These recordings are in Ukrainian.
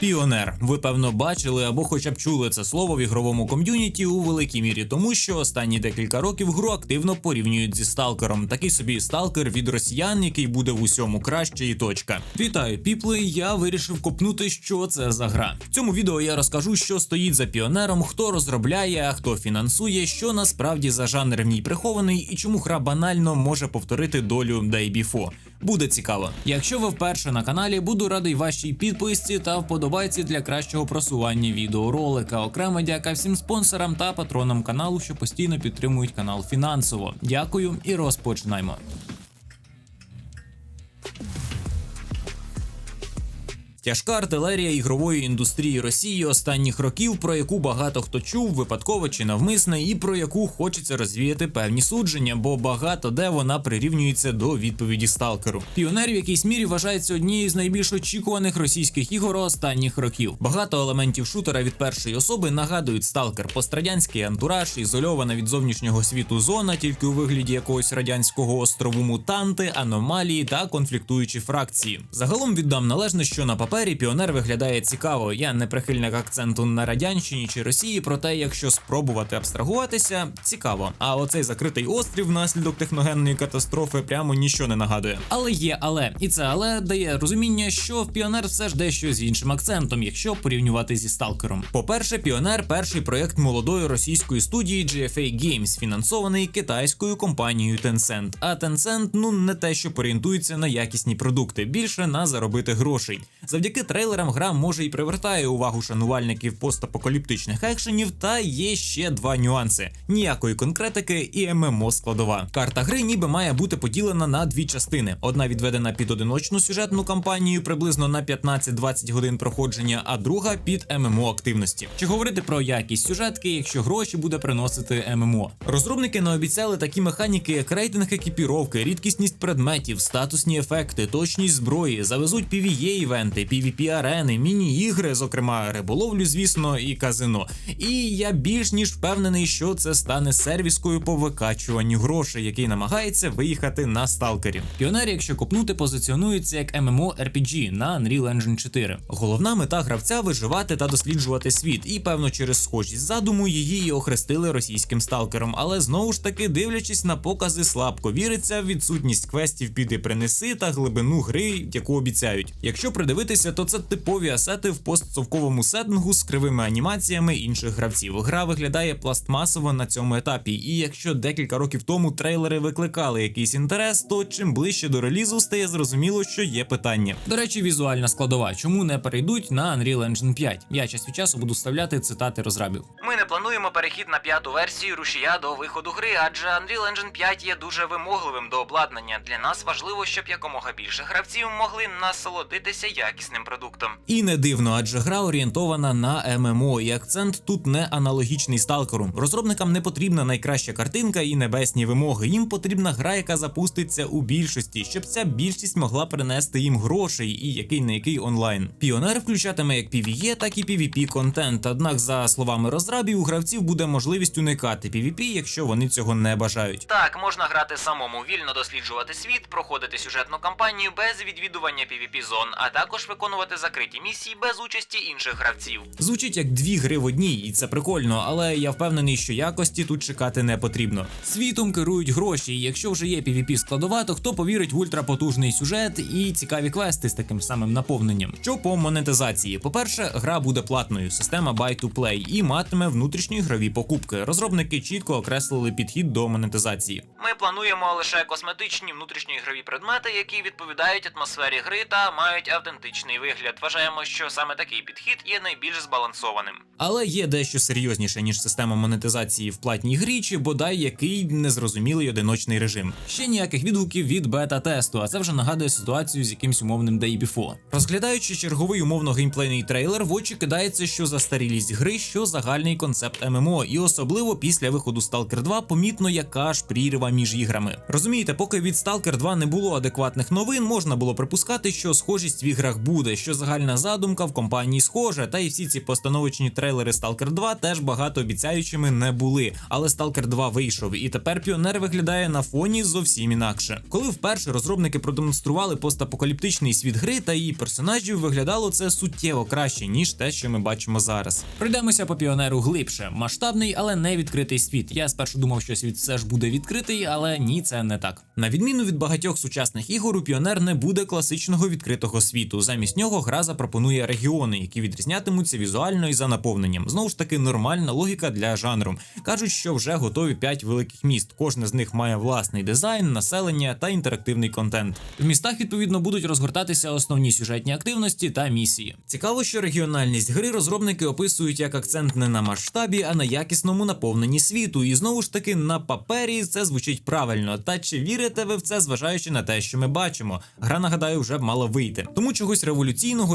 Піонер. Ви певно бачили або хоча б чули це слово в ігровому ком'юніті у великій мірі, тому що останні декілька років гру активно порівнюють зі сталкером. Такий собі сталкер від росіян, який буде в усьому краще і точка. Вітаю, піпли! Я вирішив копнути, що це за гра. В цьому відео я розкажу, що стоїть за піонером, хто розробляє, а хто фінансує, що насправді за жанр в ній прихований і чому гра банально може повторити долю Day Before. Буде цікаво. Якщо ви вперше на каналі, буду радий вашій підписці та вподобайці для кращого просування відеоролика. Окремо дяка всім спонсорам та патронам каналу, що постійно підтримують канал фінансово. Дякую і розпочинаємо. Тяжка артилерія ігрової індустрії Росії останніх років, про яку багато хто чув, випадково чи навмисне, і про яку хочеться розвіяти певні судження, бо багато де вона прирівнюється до відповіді сталкеру. Піонер в якійсь мірі вважається однією з найбільш очікуваних російських ігор останніх років. Багато елементів шутера від першої особи нагадують сталкер, пострадянський антураж, ізольована від зовнішнього світу зона, тільки у вигляді якогось радянського острову мутанти, аномалії та конфліктуючі фракції. Загалом віддам належне, що на папері піонер виглядає цікаво. Я не прихильник акценту на радянщині чи Росії, проте, якщо спробувати абстрагуватися, цікаво. А оцей закритий острів внаслідок техногенної катастрофи прямо ніщо не нагадує. Але є, але і це але дає розуміння, що в піонер все ж дещо з іншим акцентом, якщо порівнювати зі сталкером. По-перше, піонер перший проєкт молодої російської студії GFA Games, фінансований китайською компанією Tencent. А Tencent, ну не те, що орієнтується на якісні продукти, більше на заробити грошей. Завдяки трейлерам гра може і привертає увагу шанувальників постапокаліптичних екшенів, та є ще два нюанси: ніякої конкретики і ММО складова. Карта гри ніби має бути поділена на дві частини: одна відведена під одиночну сюжетну кампанію приблизно на 15-20 годин проходження, а друга під ММО активності. Чи говорити про якість сюжетки, якщо гроші буде приносити ММО? Розробники наобіцяли такі механіки, як рейтинг екіпіровки, рідкісність предметів, статусні ефекти, точність зброї, завезуть PvE івенти, PvP арени, міні-ігри, зокрема риболовлю, звісно, і казино. І я більш ніж впевнений, що це стане сервіскою по викачуванню грошей, який намагається виїхати на сталкері. Піонер, якщо копнути, позиціонується як MMORPG на Unreal Engine 4. Головна мета гравця виживати та досліджувати світ, і певно, через схожість задуму її і охрестили російським сталкером. Але знову ж таки, дивлячись на покази, слабко віриться в відсутність квестів піди принеси та глибину гри, яку обіцяють. Якщо придивитися, то це типові асети в постцовковому сеттингу з кривими анімаціями інших гравців. Гра виглядає пластмасово на цьому етапі. І якщо декілька років тому трейлери викликали якийсь інтерес, то чим ближче до релізу стає зрозуміло, що є питання. До речі, візуальна складова. Чому не перейдуть на Unreal Engine 5? Я час від часу буду вставляти цитати розрабів. Ми не плануємо перехід на п'яту версію рушія до виходу гри, адже Unreal Engine 5 є дуже вимогливим до обладнання. Для нас важливо, щоб якомога більше гравців могли насолодитися якісним продуктом. І не дивно, адже гра орієнтована на ММО, і акцент тут не аналогічний сталкеру. Розробникам не потрібна найкраща картинка і небесні вимоги. Їм потрібна гра, яка запуститься у більшості, щоб ця більшість могла принести їм грошей і який не який онлайн. Піонер включатиме як PvE, так і PvP контент. Однак, за словами розрабів, у гравців буде можливість уникати PvP, якщо вони цього не бажають. Так, можна грати самому, вільно досліджувати світ, проходити сюжетну кампанію без відвідування PvP зон, а також виконувати закриті місії без участі інших гравців. Звучить як дві гри в одній, і це прикольно, але я впевнений, що якості тут чекати не потрібно. Світом керують гроші, і якщо вже є PvP складова, то хто повірить в ультрапотужний сюжет і цікаві квести з таким самим наповненням? Що по монетизації? По-перше, гра буде платною, система buy to play і матиме внутрішні ігрові покупки. Розробники чітко окреслили підхід до монетизації. Ми плануємо лише косметичні внутрішньоігрові предмети, які відповідають атмосфері гри та мають автентичний вигляд. Вважаємо, що саме такий підхід є найбільш збалансованим. Але є дещо серйозніше, ніж система монетизації в платній грі, чи бодай який незрозумілий одиночний режим. Ще ніяких відгуків від бета-тесту, а це вже нагадує ситуацію з якимсь умовним Day Before. Розглядаючи черговий умовно геймплейний трейлер, в очі кидається, що застарілість гри, що загальний концепт ММО, і особливо після виходу Stalker 2 помітно, яка ж прірва між іграми. Розумієте, поки від Stalker 2 не було адекватних новин, можна було припускати, що схожість в іграх буде. Буде, що загальна задумка в компанії схожа, та й всі ці постановочні трейлери Stalker 2 теж багатообіцяючими не були. Але Stalker 2 вийшов, і тепер піонер виглядає на фоні зовсім інакше. Коли вперше розробники продемонстрували постапокаліптичний світ гри та її персонажів, виглядало це суттєво краще ніж те, що ми бачимо зараз. Пройдемося по піонеру глибше. Масштабний, але не відкритий світ. Я спершу думав, що світ все ж буде відкритий, але ні, це не так. На відміну від багатьох сучасних ігор, у піонер не буде класичного відкритого світу. Замість нього гра запропонує регіони, які відрізнятимуться візуально і за наповненням. Знову ж таки, нормальна логіка для жанру. Кажуть, що вже готові 5 великих міст. Кожне з них має власний дизайн, населення та інтерактивний контент. В містах відповідно будуть розгортатися основні сюжетні активності та місії. Цікаво, що регіональність гри розробники описують як акцент не на масштабі, а на якісному наповненні світу. І знову ж таки на папері це звучить правильно. Та чи вірите ви в це, зважаючи на те, що ми бачимо? Гра нагадаю вже мала вийти. Тому чогось революційного,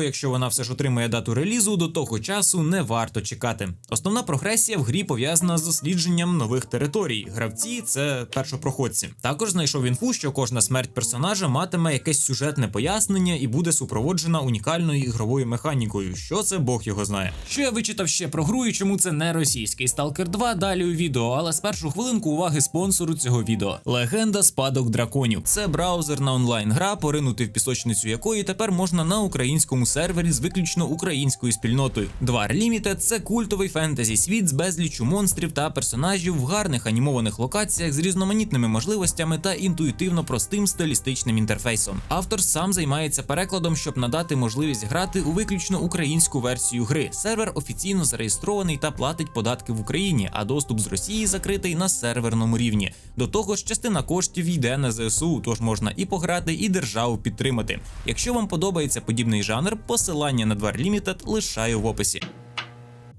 якщо вона все ж отримає дату релізу, до того часу не варто чекати. Основна прогресія в грі пов'язана з дослідженням нових територій. Гравці це першопроходці. Також знайшов інфу, що кожна смерть персонажа матиме якесь сюжетне пояснення і буде супроводжена унікальною ігровою механікою. Що це Бог його знає. Що я вичитав ще про гру і чому це не російський Stalker 2 далі у відео, але спершу хвилинку уваги спонсору цього відео. Легенда спадок драконів. Це браузерна онлайн гра, поринути в пісочницю якої тепер можна на українському сервері з виключно українською спільнотою. Двар Limited – це культовий фентезі світ з безліччю монстрів та персонажів в гарних анімованих локаціях з різноманітними можливостями та інтуїтивно простим стилістичним інтерфейсом. Автор сам займається перекладом, щоб надати можливість грати у виключно українську версію гри. Сервер офіційно зареєстрований та платить податки в Україні, а доступ з Росії закритий на серверному рівні. До того ж, частина коштів йде на ЗСУ, тож можна і пограти, і державу підтримати. Якщо вам подобається подібний жанр, посилання на Двар Limited лишаю в описі.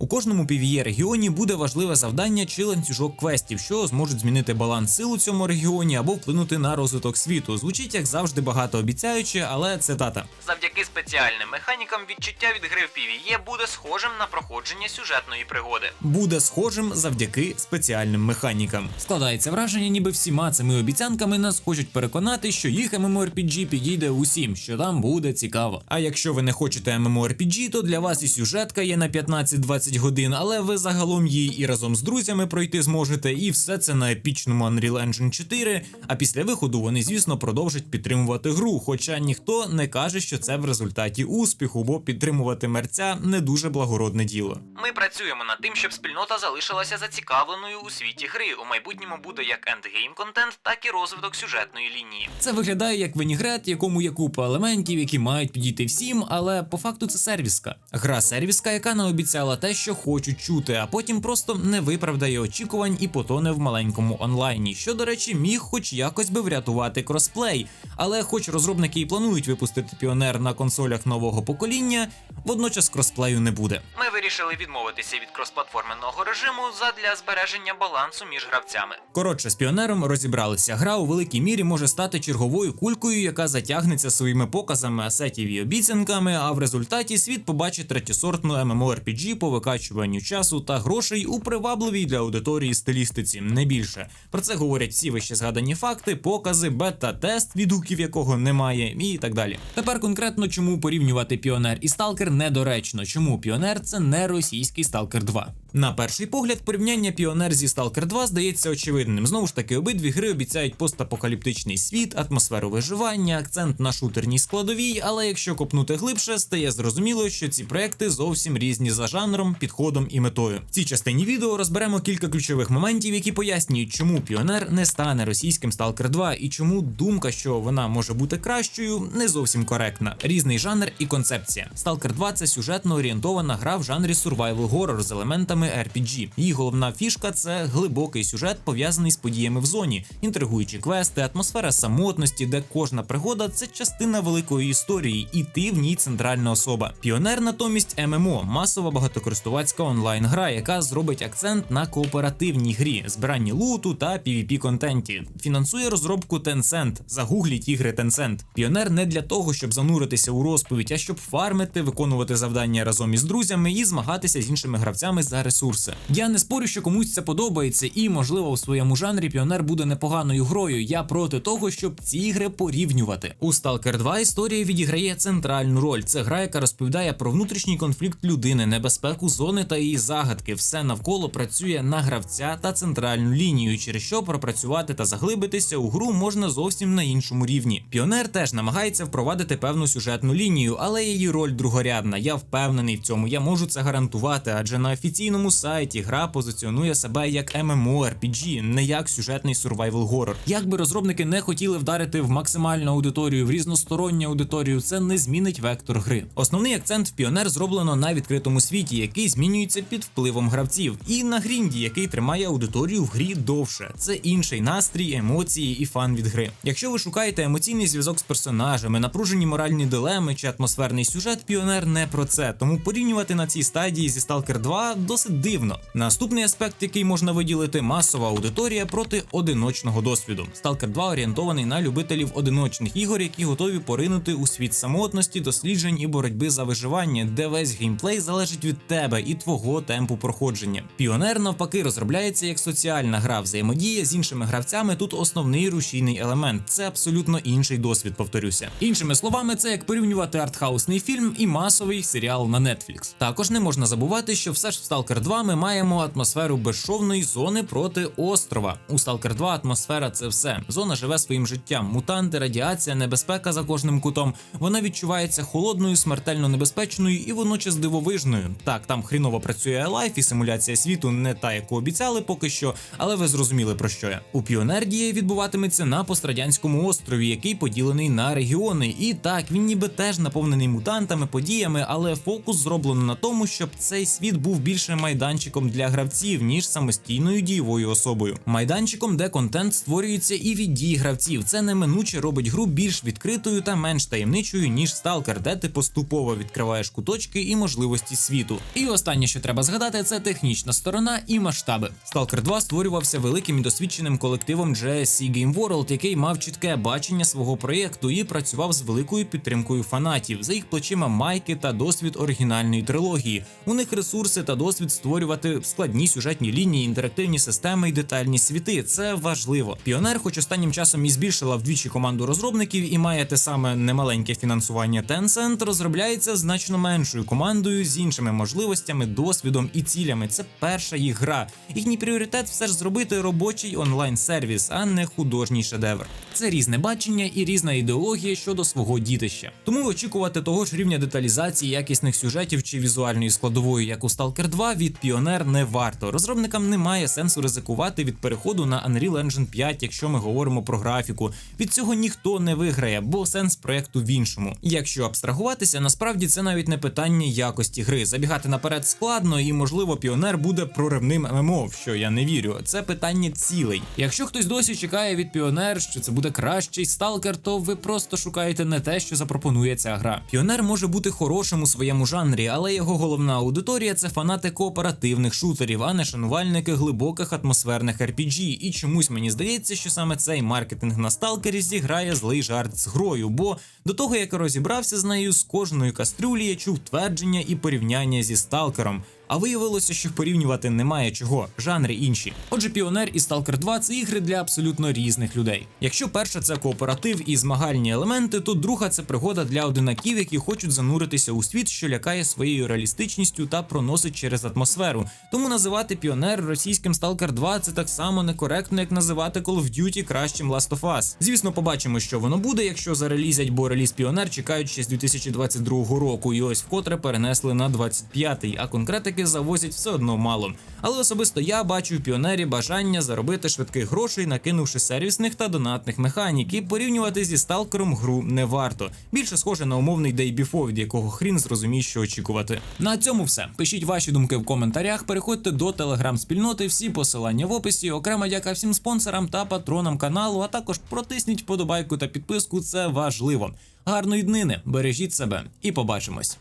У кожному PvE регіоні буде важливе завдання чи ланцюжок квестів, що зможуть змінити баланс сил у цьому регіоні або вплинути на розвиток світу. Звучить як завжди багатообіцяюче, але цитата. Завдяки спеціальним механікам відчуття від гри в PvE буде схожим на проходження сюжетної пригоди. буде схожим завдяки спеціальним механікам. Складається враження, ніби всіма цими обіцянками нас хочуть переконати, що їх MMORPG підійде усім, що там буде цікаво. А якщо ви не хочете MMORPG, то для вас і сюжетка є на 15-20 годин, але ви загалом її і разом з друзями пройти зможете, і все це на епічному Unreal Engine 4. А після виходу вони, звісно, продовжать підтримувати гру. Хоча ніхто не каже, що це в результаті успіху, бо підтримувати мерця не дуже благородне діло. Ми працюємо над тим, щоб спільнота залишилася зацікавленою у світі гри. У майбутньому буде як ендгейм контент, так і розвиток сюжетної лінії. Це виглядає як вінігрет, якому є купа елементів, які мають підійти всім, але по факту це сервіска. Гра сервіска, яка наобіцяла те, що хочуть чути, а потім просто не виправдає очікувань і потоне в маленькому онлайні, що, до речі, міг хоч якось би врятувати кросплей. Але, хоч розробники і планують випустити піонер на консолях нового покоління, водночас кросплею не буде. Ми вирішили відмовитися від кросплатформенного режиму задля збереження балансу між гравцями. Коротше, з піонером розібралися. Гра у великій мірі може стати черговою кулькою, яка затягнеться своїми показами асетів і обіцянками. А в результаті світ побачить третєсортну MMORPG по викачуванню часу та грошей у привабливій для аудиторії стилістиці, не більше. Про це говорять всі вище згадані факти, покази, бета-тест, відгуків якого немає, і так далі. Тепер конкретно чому порівнювати піонер і сталкер недоречно. Чому піонер це не російський Stalker 2? На перший погляд, порівняння піонер зі Stalker 2 здається очевидним. Знову ж таки, обидві гри обіцяють постапокаліптичний світ, атмосферу виживання, акцент на шутерній складовій. Але якщо копнути глибше, стає зрозуміло, що ці проекти зовсім різні за жанром, підходом і метою. В цій частині відео розберемо кілька ключових моментів, які пояснюють, чому піонер не стане російським Stalker 2 і чому думка, що вона може бути кращою, не зовсім коректна. Різний жанр і концепція. Stalker 2 це сюжетно орієнтована гра в жанрі survival horror з елементами RPG. Її головна фішка це глибокий сюжет, пов'язаний з подіями в зоні, інтригуючі квести, атмосфера самотності, де кожна пригода це частина великої історії, і ти в ній центральна особа. Піонер натомість ММО, масова багатокористувацька онлайн гра, яка зробить акцент на кооперативній грі, збиранні луту та pvp контенті. Фінансує розробку Tencent. Загугліть ігри Tencent. Піонер не для того, щоб зануритися у розповідь, а щоб фармити, виконувати завдання разом із друзями і змагатися з іншими гравцями за ресурси. Я не спорю, що комусь це подобається, і можливо в своєму жанрі Піонер буде непоганою грою. Я проти того, щоб ці ігри порівнювати. У Stalker 2 історія відіграє центральну роль. Це гра, яка розповідає про внутрішній конфлікт людини, небезпеку зони та її загадки. Все навколо працює на гравця та центральну лінію, через що пропрацювати та заглибитися у гру можна зовсім на іншому рівні. Піонер теж намагається впровадити певну сюжетну лінію, але її роль другорядна. Я впевнений в цьому. Я можу це гарантувати, адже на офіційному сайті гра позиціонує себе як MMORPG, не як сюжетний survival horror. Якби розробники не хотіли вдарити в максимальну аудиторію, в різносторонню аудиторію, це не змінить вектор гри. Основний акцент в піонер зроблено на відкритому світі, який змінюється під впливом гравців, і на грінді, який тримає аудиторію в грі довше. Це інший настрій, емоції і фан від гри. Якщо ви шукаєте емоційний зв'язок з персонажами, напружені моральні дилеми чи атмосферний сюжет, піонер не про це. Тому порівнювати на цій стадії зі Stalker 2 досить дивно. Наступний аспект, який можна виділити, масова аудиторія проти одиночного досвіду. Stalker 2 орієнтований на любителів одиночних ігор, які готові поринути у світ самотності, досліджень і боротьби за виживання, де весь геймплей залежить від тебе і твого темпу проходження. Піонер навпаки розробляється як соціальна гра, взаємодія з іншими гравцями. Тут основний рушійний елемент. Це абсолютно інший досвід. Повторюся. Іншими словами, це як порівнювати артхаусний фільм і масовий серіал на Netflix. Також не можна забувати, що все ж в Stalker 2 ми маємо атмосферу безшовної зони проти острова. У Stalker 2 атмосфера це все. Зона живе своїм життям. Мутанти, радіація, небезпека за кожним кутом. Вона відчувається холодною, смертельно небезпечною і водночас дивовижною. Так, там хріново працює лайф і симуляція світу не та, яку обіцяли поки що, але ви зрозуміли про що я. У Піонер дія відбуватиметься на пострадянському острові, який поділений на регіони. І так, він ніби теж наповнений мутантами, подіями, але фокус зроблено на тому, щоб цей світ був більше майданчиком для гравців, ніж самостійною дієвою особою. Майданчиком, де контент створюється і від дій гравців. Це неминуче робить гру більш відкритою та менш таємничою, ніж Stalker, де ти поступово відкриваєш куточки і можливості світу. І останнє, що треба згадати, це технічна сторона і масштаби. Stalker 2 створювався великим і досвідченим колективом GSC Game World, який мав чітке бачення свого проєкту і працював з великою підтримкою фанатів. За їх плечима майки та досвід оригінальної трилогії. У них ресурси та досвід створювати складні сюжетні лінії, інтерактивні системи і детальні світи. Це важливо. Піонер, хоч останнім часом і збільшила вдвічі команду розробників і має те саме немаленьке фінансування Tencent, розробляється значно меншою командою з іншими можливостями, досвідом і цілями. Це перша їх гра. Їхній пріоритет все ж зробити робочий онлайн сервіс, а не художній шедевр. Це різне бачення і різна ідеологія щодо свого дітища. Тому очікувати того ж рівня деталізації, якісних сюжетів чи візуальної складової, як у Stalker 2, від Pioneer не варто. Розробникам немає сенсу ризикувати від переходу на Unreal Engine 5, якщо ми говоримо про графіку. Від цього ніхто не виграє, бо сенс проекту в іншому. Якщо абстрагуватися, насправді це навіть не питання якості гри. Забігати наперед складно, і можливо Піонер буде проривним ММО, в що я не вірю. Це питання цілей. Якщо хтось досі чекає від Піонер, що це буде кращий сталкер, то ви просто шукаєте не те, що запропонує ця гра. Піонер може бути хорошим у своєму жанрі, але його головна аудиторія це фанати кооперативних шутерів, а не шанувальники глибоких атмосферних RPG. І чомусь мені здається, що саме цей маркетинг на сталкері зіграє злий жарт з грою, бо до того як розібрався з нею, з кожної кастрюлі я чув твердження і порівняння зі сталкером. А виявилося, що порівнювати немає чого, жанри інші. Отже, Піонер і Stalker 2 це ігри для абсолютно різних людей. Якщо перша це кооператив і змагальні елементи, то друга це пригода для одинаків, які хочуть зануритися у світ, що лякає своєю реалістичністю та проносить через атмосферу. Тому називати Піонер російським Stalker 2 це так само некоректно, як називати Call of Duty кращим Last of Us. Звісно, побачимо, що воно буде, якщо зарелізять, бо реліз Піонер чекають ще з 2022 року, і ось вкотре перенесли на 25-й, а конкретики завозять все одно мало. Але особисто я бачу в піонері бажання заробити швидких грошей, накинувши сервісних та донатних механік, і порівнювати зі сталкером гру не варто. Більше схоже на умовний Before, від якого хрін зрозуміє, що очікувати. На цьому все. Пишіть ваші думки в коментарях, переходьте до телеграм-спільноти, всі посилання в описі. Окрема дяка всім спонсорам та патронам каналу, а також протисніть вподобайку та підписку. Це важливо. Гарної днини, бережіть себе і побачимось.